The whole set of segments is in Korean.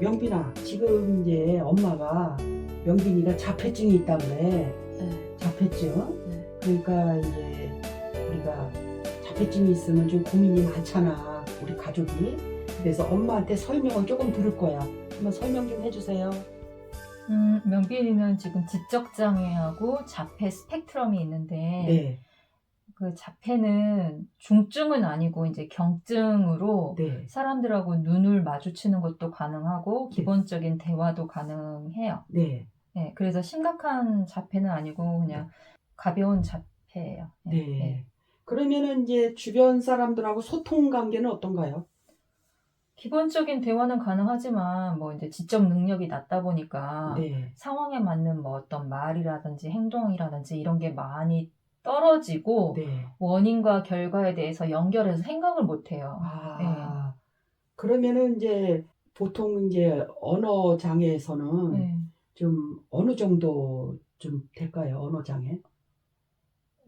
명빈아, 지금 이제 엄마가 명빈이가 자폐증이 있다 그래. 네. 자폐증. 네. 그러니까 이제 우리가 자폐증이 있으면 좀 고민이 많잖아. 우리 가족이. 그래서 엄마한테 설명을 조금 들을 거야. 한번 설명 좀 해주세요. 음, 명빈이는 지금 지적 장애하고 자폐 스펙트럼이 있는데 네, 그 자폐는 중증은 아니고 이제 경증으로 네, 사람들하고 눈을 마주치는 것도 가능하고 네. 기본적인 대화도 가능해요. 네, 네, 그래서 심각한 자폐는 아니고 그냥 가벼운 자폐예요. 네. 그러면은 이제 주변 사람들하고 소통 관계는 어떤가요? 기본적인 대화는 가능하지만 뭐 이제 지적 능력이 낮다 보니까 네, 상황에 맞는 뭐 어떤 말이라든지 행동이라든지 이런 게 많이 떨어지고 네. 원인과 결과에 대해서 연결해서 생각을 못 해요. 아, 그러면은 이제 보통 이제 언어 장애에서는 네. 좀 어느 정도 좀 될까요? 언어 장애?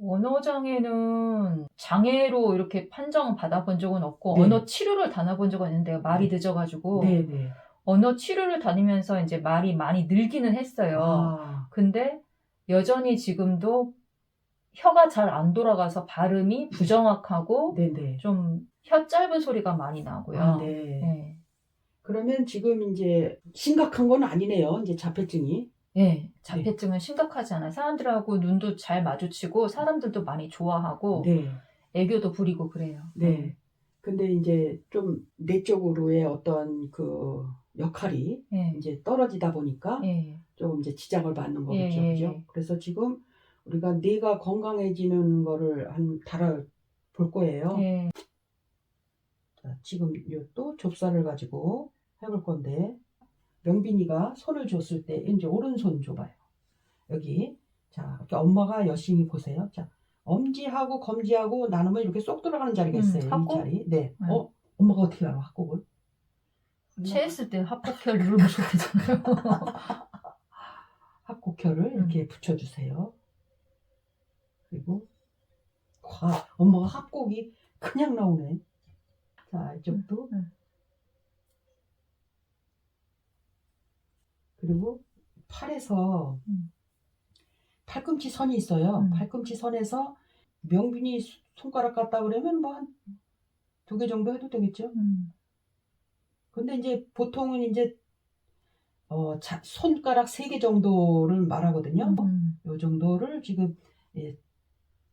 언어 장애는 장애로 이렇게 판정 받아본 적은 없고 네. 언어 치료를 다녀본 적은 있는데 말이 늦어가지고 네, 네. 언어 치료를 다니면서 이제 말이 많이 늘기는 했어요. 아, 근데 여전히 지금도 혀가 잘 안 돌아가서 발음이 부정확하고 네, 네. 좀 혀 짧은 소리가 많이 나고요. 아, 네. 네. 그러면 지금 이제 심각한 건 아니네요. 이제 자폐증이. 네, 자폐증은 심각하지 않아요. 사람들하고 눈도 잘 마주치고 사람들도 많이 좋아하고 네, 애교도 부리고 그래요. 네. 근데 이제 좀 내적으로의 어떤 그 역할이 네. 이제 떨어지다 보니까 예. 조금 이제 지장을 받는 거겠죠. 예, 예, 그죠? 예. 그래서 지금 우리가 뇌가 건강해지는 거를 한 달아 볼 거예요. 예. 자, 지금 이또 좁쌀을 가지고 해볼 건데 명빈이가 손을 줬을 때 이제 오른손 줘봐요. 여기 자 이렇게 엄마가 열심히 보세요. 자 엄지하고 검지하고 나누면 이렇게 쏙 들어가는 자리가 음, 있어요. 이 합곡? 자리. 네. 네. 어 엄마가 어떻게 알아 합곡을? 체했을 때 합곡혈 누르면 좋겠잖아요. 합곡혈을 음. 이렇게 붙여주세요. 그리고 와 엄마가 합곡이 그냥 나오네. 자 이쪽도 음. 그리고 팔에서 음. 팔꿈치 선이 있어요. 음. 팔꿈치 선에서 명빈이 수- 손가락 갖다 그러면 뭐 한 두 개 정도 해도 되겠죠. 음. 근데 이제 보통은 이제 어, 자, 손가락 세 개 정도를 말하거든요. 음. 요 정도를 지금 예,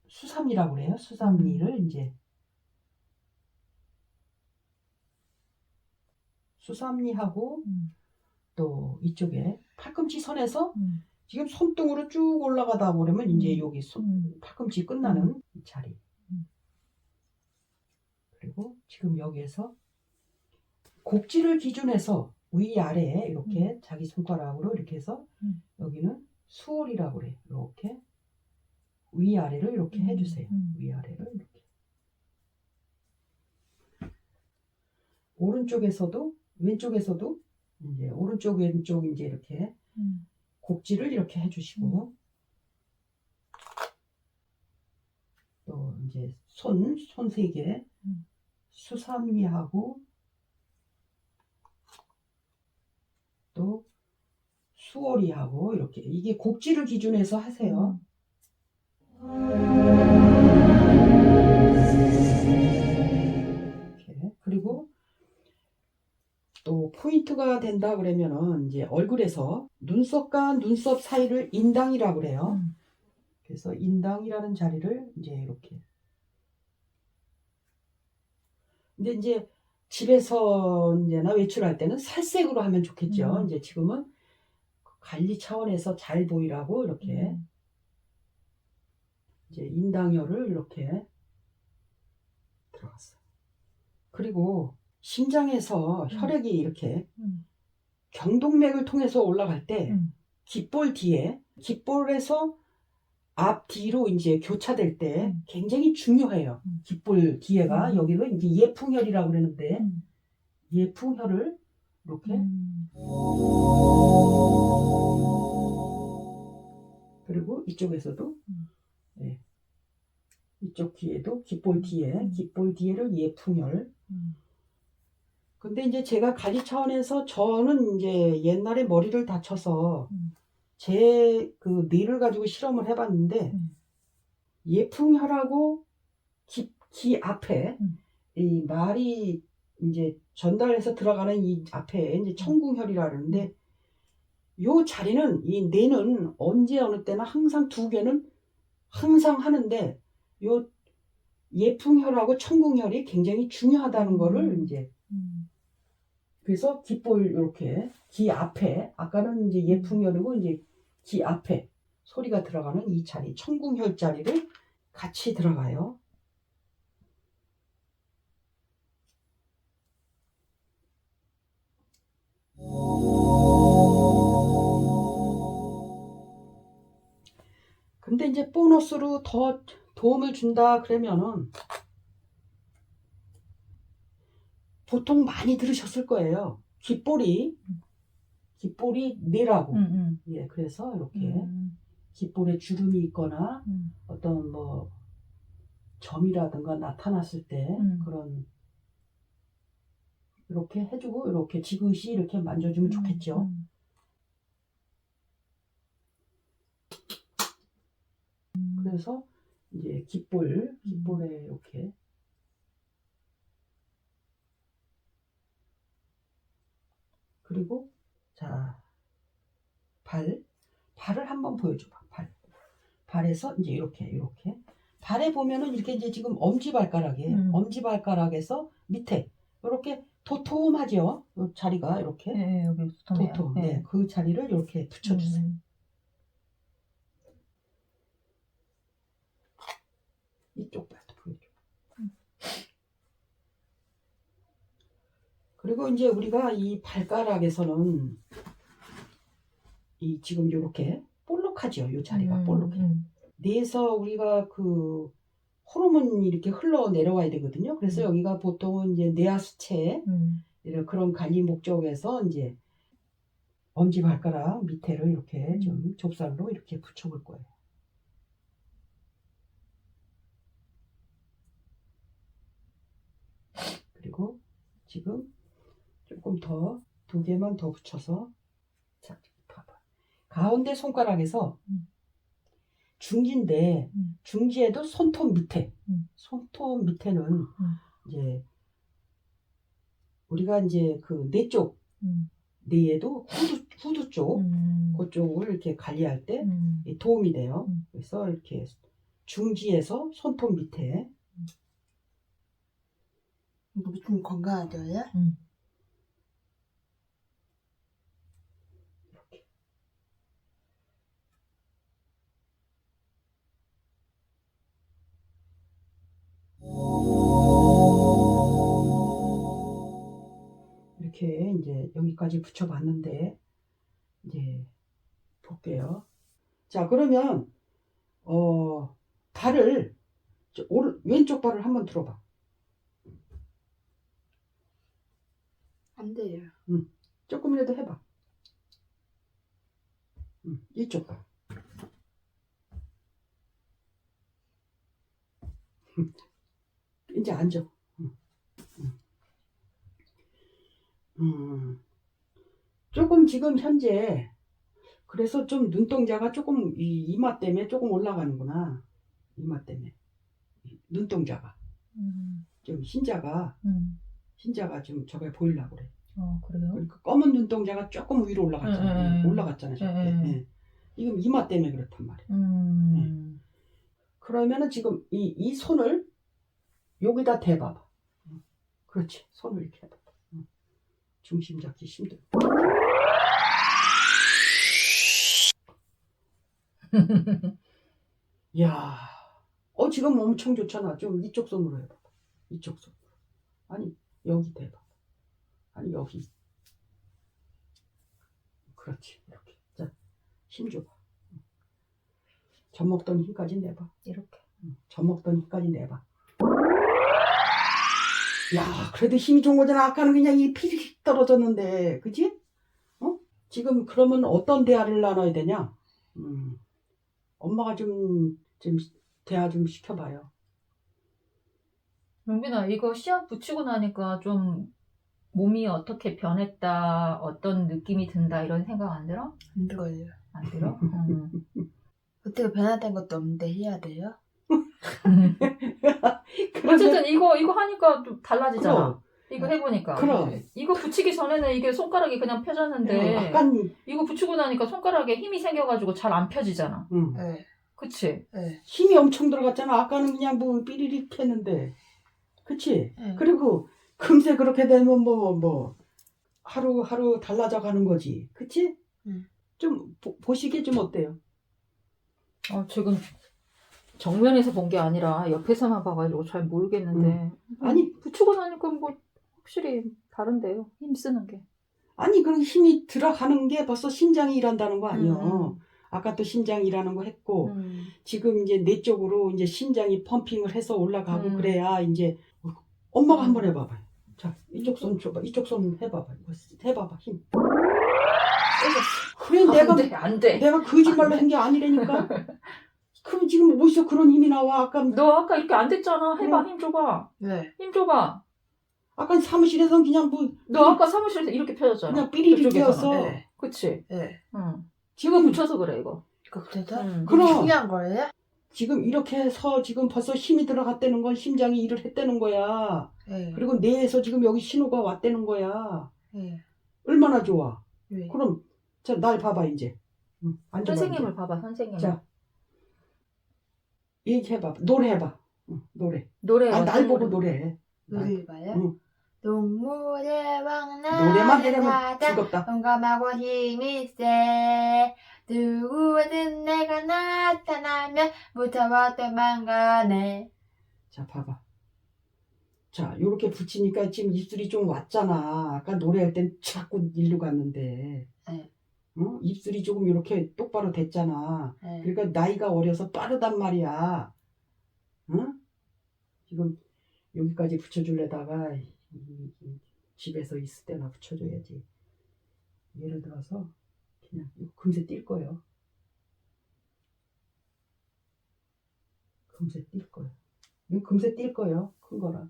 수삼리라고 그래요. 수삼리를 이제 수삼리하고 음. 또 이쪽에 팔꿈치 선에서 음. 지금 손등으로 쭉 올라가다 보면 이제 음. 여기 손, 음. 팔꿈치 끝나는 이 자리. 음. 그리고 지금 여기에서 곡지를 기준해서 위아래에 이렇게 자기 손가락으로 이렇게 해서 음. 여기는 수월이라고 그래. 이렇게 위아래를 이렇게 해주세요. 음. 위아래를 이렇게. 오른쪽에서도 왼쪽에서도 이제 오른쪽 왼쪽 이제 이렇게 음. 곡지를 이렇게 해주시고 또 이제 손 손 세개 음. 수삼리하고 또 수월이하고 이렇게 이게 곡지를 기준해서 하세요. 이 또 포인트가 된다 그러면은 이제 얼굴에서 눈썹과 눈썹 사이를 인당이라고 그래요. 음. 그래서 인당이라는 자리를 이제 이렇게. 근데 이제 집에서 이제나 외출할 때는 살색으로 하면 좋겠죠. 음. 이제 지금은 관리 차원에서 잘 보이라고 이렇게 음. 이제 인당혈을 이렇게 들어갔어요. 그리고 심장에서 혈액이 이렇게 음. 경동맥을 통해서 올라갈 때 음. 깃볼 뒤에 깃볼에서 앞 뒤로 이제 교차될 때 음. 굉장히 중요해요. 음. 깃볼 뒤에가 음. 여기를 이제 예풍혈이라고 그러는데 음. 예풍혈을 이렇게 음. 그리고 이쪽에서도 음. 네. 이쪽 뒤에도 깃볼 뒤에 음. 깃볼 뒤에를 예풍혈 음. 근데 이제 제가 관리 차원에서 저는 이제 옛날에 머리를 다쳐서 음. 제그 뇌를 가지고 실험을 해봤는데 음. 예풍혈하고 귀, 귀 앞에 음. 이 말이 이제 전달해서 들어가는 이 앞에 음. 이제 청궁혈이라 그러는데 요 자리는 이 뇌는 언제 어느 때나 항상 두 개는 항상 하는데 요 예풍혈하고 청궁혈이 굉장히 중요하다는 거를 음. 이제 음. 그래서 귓볼 이렇게 귀 앞에 아까는 이제 예풍혈이고 이제 귀 앞에 소리가 들어가는 이 자리 청궁혈 자리를 같이 들어가요. 근데 이제 보너스로 더 도움을 준다 그러면은 보통 많이 들으셨을 거예요. 귓볼이 귓볼이 뇌라고. 음, 음. 예, 그래서 이렇게 음. 귓볼에 주름이 있거나 음. 어떤 뭐 점이라든가 나타났을 때 음. 그런 이렇게 해주고 이렇게 지그시 이렇게 만져주면 좋겠죠. 음. 음. 그래서 이제 귓볼, 귓볼에 이렇게 그리고 자 발, 발을 한번 보여줘봐. 발, 발에서 이제 이렇게 이렇게 발에 보면은 이렇게 이제 지금 엄지 발가락에 음. 엄지 발가락에서 밑에 이렇게 도톰하죠. 요 자리가 이렇게 예, 예, 여기 도톰해요. 도톰. 예. 네, 그 자리를 이렇게 붙여주세요. 음. 이쪽 발도 보여줘. 음. 그리고 이제 우리가 이 발가락에서는 이 지금 이렇게 볼록하죠. 이 자리가 음, 볼록해. 음. 뇌에서 우리가 그 호르몬이 이렇게 흘러 내려와야 되거든요. 그래서 음. 여기가 보통은 이제 뇌하수체 음. 이런 그런 관리 목적에서 이제 엄지 발가락 밑에를 이렇게 음. 좀 좁쌀로 이렇게 붙여볼 거예요. 그리고 지금 조금 더 두 개만 더 붙여서 자 봐봐 가운데 손가락에서 음. 중지인데 음. 중지에도 손톱 밑에 음. 손톱 밑에는 이제 우리가 이제 그뇌쪽 음. 뇌에도 후두 후두 쪽 음. 그쪽을 이렇게 관리할 때 음. 이 도움이 돼요. 음. 그래서 이렇게 중지에서 손톱 밑에 목이 좀 건강해져요? 음. 이렇게 이제 여기까지 붙여봤는데 이제 볼게요. 자 그러면 어 발을 저 오른 왼쪽 발을 한번 들어봐. 안 돼요. 조금이라도 해봐. 음, 이쪽 봐. 이제 앉아. 음, 음. 음. 조금 지금 현재 그래서 좀 눈동자가 조금 이 이마 때문에 조금 올라가는구나. 이마 때문에 눈동자가 음. 좀 흰자가 음. 흰자가 좀 저게 보이려고 그래. 어, 그래요? 그러니까 검은 눈동자가 조금 위로 올라갔잖아. 응, 응, 응. 올라갔잖아, 저게. 응, 응. 예. 이건 이마 때문에 그렇단 말이야. 음. 그러면은 지금 이, 이 손을 여기다 대봐봐. 응. 그렇지. 손을 이렇게 해봐. 응. 중심 잡기 힘들어. 야, 어 지금 엄청 좋잖아. 좀 이쪽 손으로 해봐. 이쪽 손. 아니 여기 대봐. 아니 여기. 그렇지. 이렇게. 자, 힘 줘봐. 응. 젖먹던 힘까지 내봐. 이렇게. 응. 젖먹던 힘까지 내봐. 야, 그래도 힘이 좋은 거잖아. 아까는 그냥 이 피릭 떨어졌는데, 그지? 어? 지금 그러면 어떤 대화를 나눠야 되냐? 음, 엄마가 좀, 좀, 대화 좀 시켜봐요. 용빈아, 이거 씨앗 붙이고 나니까 좀 몸이 어떻게 변했다, 어떤 느낌이 든다 이런 생각 안 들어? 안 들어요. 안 들어? 음. 어떻게 변화된 것도 없는데 해야 돼요? 어쨌든 이거 이거 하니까 좀 달라지잖아. 그럼, 이거 해보니까. 그럼. 이거 붙이기 전에는 이게 손가락이 그냥 펴졌는데 어, 약간, 이거 붙이고 나니까 손가락에 힘이 생겨가지고 잘 안 펴지잖아. 음, 네. 그치? 네. 힘이 엄청 들어갔잖아. 아까는 그냥 뭐 삐리릭 했는데. 그치? 네. 그리고 금세 그렇게 되면 뭐, 뭐, 하루하루 달라져 가는 거지. 그치? 음. 좀, 보, 보시기에 좀 어때요? 어, 지금 정면에서 본 게 아니라 옆에서만 봐가지고 잘 모르겠는데. 아니, 붙이고 나니까 뭐 확실히 다른데요. 힘 쓰는 게. 아니, 그런 힘이 들어가는 게 벌써 심장이 일한다는 거 아니에요. 음. 아까 또 심장이 일하는 거 했고, 음. 지금 이제 내 쪽으로 이제 심장이 펌핑을 해서 올라가고 음. 그래야 이제 엄마가 음. 한번 해봐봐요. 자 이쪽 손 줘봐. 이쪽 손 해봐봐. 이거 해봐봐 힘. 그래 내가 안 돼, 안 돼. 내가 거짓말로 한 게 아니라니까. 그럼 지금 어디서 그런 힘이 나와? 아까 너 아까 이렇게 안 됐잖아. 해봐, 음. 힘 줘봐. 네. 힘 줘봐. 아까 사무실에서 그냥 뭐 너 아까 사무실에서 이렇게 펴졌잖아. 그냥 삐리리 그쪽에서는. 네. 그치? 네. 응. 지금 붙여서 그래, 이거. 이거 붙여서? 응. 그럼. 중요한 거예요? 지금 이렇게 해서 지금 벌써 힘이 들어갔다는 건 심장이 일을 했다는 거야. 네. 그리고 뇌에서 지금 여기 신호가 왔다는 거야. 네. 얼마나 좋아. 네. 그럼 자 날 봐봐 이제. 응, 앉아봐, 선생님을. 봐봐, 선생님. 자 얘기해봐. 노래해봐. 응, 노래. 노래. 아, 날 보고 노래해. 날. 노래 봐요? 응. 동물의 왕나 노래만 해내면 즐겁다. 용감하고 힘이 세 누구든 내가 나타나면 무서워 도망가네 자 봐봐. 자 요렇게 붙이니까 지금 입술이 좀 왔잖아. 아까 노래할 땐 자꾸 일로 갔는데. 네. 응? 입술이 조금 이렇게 똑바로 됐잖아. 네. 그러니까 나이가 어려서 빠르단 말이야. 응? 지금 여기까지 붙여줄래다가 집에서 있을 때나 붙여줘야지. 예를 들어서 그냥 금세 뛸 거예요. 금세 뛸 거예요. 금세 뛸 거예요. 큰 거라.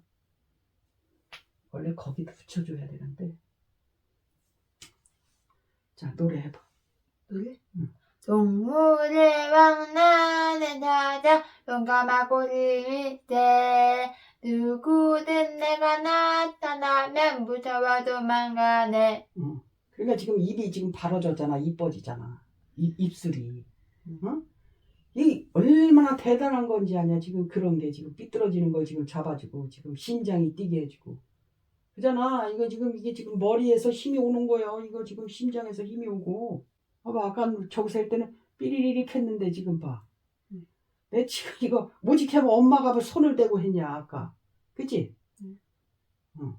원래 거기다 붙여줘야 되는데. 자 노래 해봐. 노래? 응. 동물의 왕나는 찾아 용감하고 세 누구든 내가 나타나면 무서워 도망가네 응. 그러니까 지금 입이 지금 바로졌잖아. 이뻐지잖아. 입, 입술이. 음. 응? 이 얼마나 대단한 건지 아냐. 지금 그런 게 지금 삐뚤어지는 거 지금 잡아주고 지금 심장이 뛰게 해주고. 그잖아. 이거 지금 이게 지금 머리에서 힘이 오는 거예요. 이거 지금 심장에서 힘이 오고. 봐봐. 아까 저기서 할 때는 삐리리릭 했는데 지금 봐. 음. 내 지금 이거 모직하면 엄마가 왜 손을 대고 했냐 아까. 그치? 음. 응.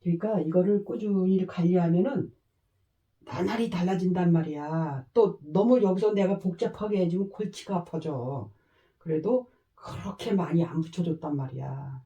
그러니까 이거를 꾸준히 관리하면은 나날이 달라진단 말이야. 또 너무 여기서 내가 복잡하게 해주면 골치가 아파져. 그래도 그렇게 많이 안 붙여줬단 말이야.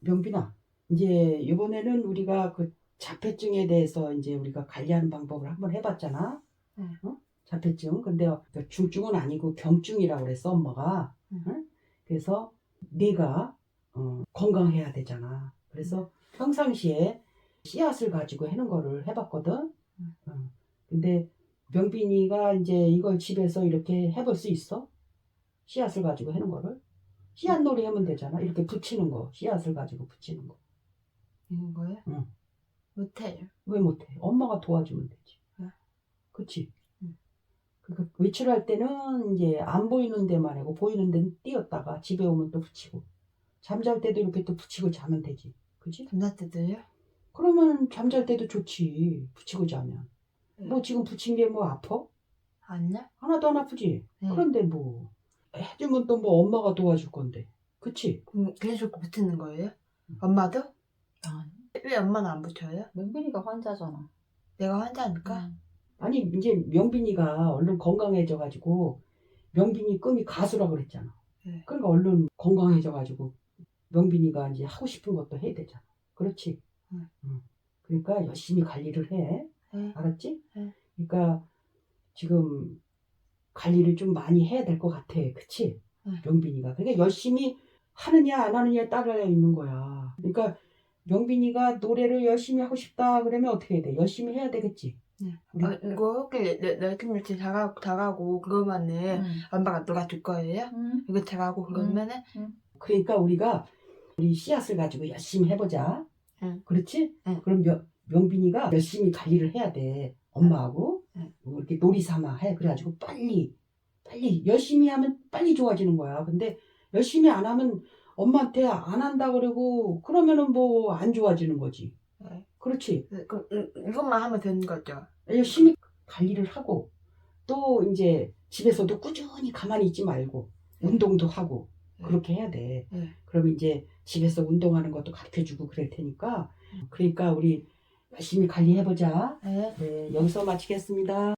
명빈아, 이제 이번에는 우리가 그 자폐증에 대해서 이제 우리가 관리하는 방법을 한번 해봤잖아. 네. 어? 자폐증. 근데 그 중증은 아니고 경증이라고 그랬어, 엄마가. 음. 응? 그래서 네가 어, 건강해야 되잖아. 그래서 평상시에 씨앗을 가지고 해는 거를 해봤거든. 음. 어. 근데 명빈이가 이제 이걸 집에서 이렇게 해볼 수 있어? 씨앗을 가지고 해는 거를? 씨앗 놀이 하면 되잖아. 이렇게 붙이는 거. 씨앗을 가지고 붙이는 거. 이런 거요? 응. 못해요 왜 못해? 엄마가 도와주면 되지. 응. 그치? 응. 그러니까 외출할 때는 이제 안 보이는 데만 하고 보이는 데는 띄었다가 집에 오면 또 붙이고 잠잘 때도 이렇게 또 붙이고 자면 되지. 그치? 잠잘 때도요? 그러면 잠잘 때도 좋지. 붙이고 자면. 네. 뭐 지금 붙인 게 뭐 아파? 아니요? 하나도 안 아프지? 네. 그런데 뭐 해주면 또 뭐 엄마가 도와줄 건데. 그치? 그럼 계속 붙이는 거예요? 엄마도? 아니, 왜 엄마는 안 붙여요? 명빈이가 환자잖아. 내가 환자니까? 응. 아니 이제 명빈이가 얼른 건강해져가지고 명빈이 꿈이 가수라 그랬잖아. 네. 그러니까 얼른 건강해져가지고 명빈이가 이제 하고 싶은 것도 해야 되잖아. 그렇지? 응. 응. 그러니까 열심히 관리를 해. 네. 알았지? 네. 그러니까 지금 관리를 좀 많이 해야 될 것 같아. 그치? 네. 명빈이가. 그러니까 열심히 하느냐 안 하느냐에 따라 있는 거야. 그러니까 명빈이가 노래를 열심히 하고 싶다 그러면 어떻게 해야 돼? 열심히 해야 되겠지. 우리- 어, 이거 혹시 내, 내 팀일치 잘하고, 잘하고 그러면은 응. 엄마가 놀아줄 거예요? 응. 이거 잘하고 그러면은 그러니까 우리가 우리 씨앗을 가지고 열심히 해보자. 응. 그렇지? 응. 그럼 명, 명빈이가 열심히 관리를 해야 돼. 엄마하고 응. 뭐 이렇게 놀이 삼아 해. 그래가지고 빨리 빨리 열심히 하면 빨리 좋아지는 거야. 근데 열심히 안 하면 엄마한테 안 한다 그러고 그러면은 뭐 안 좋아지는 거지. 네. 그렇지. 그럼 이- 이것만 하면 되는 거죠? 열심히 관리를 하고 또 이제 집에서도 꾸준히 가만히 있지 말고 운동도 하고 네. 그렇게 해야 돼. 네. 그럼 이제 집에서 운동하는 것도 가르쳐 주고 그럴 테니까 그러니까 우리 열심히 관리해 보자. 네. 네, 여기서 마치겠습니다.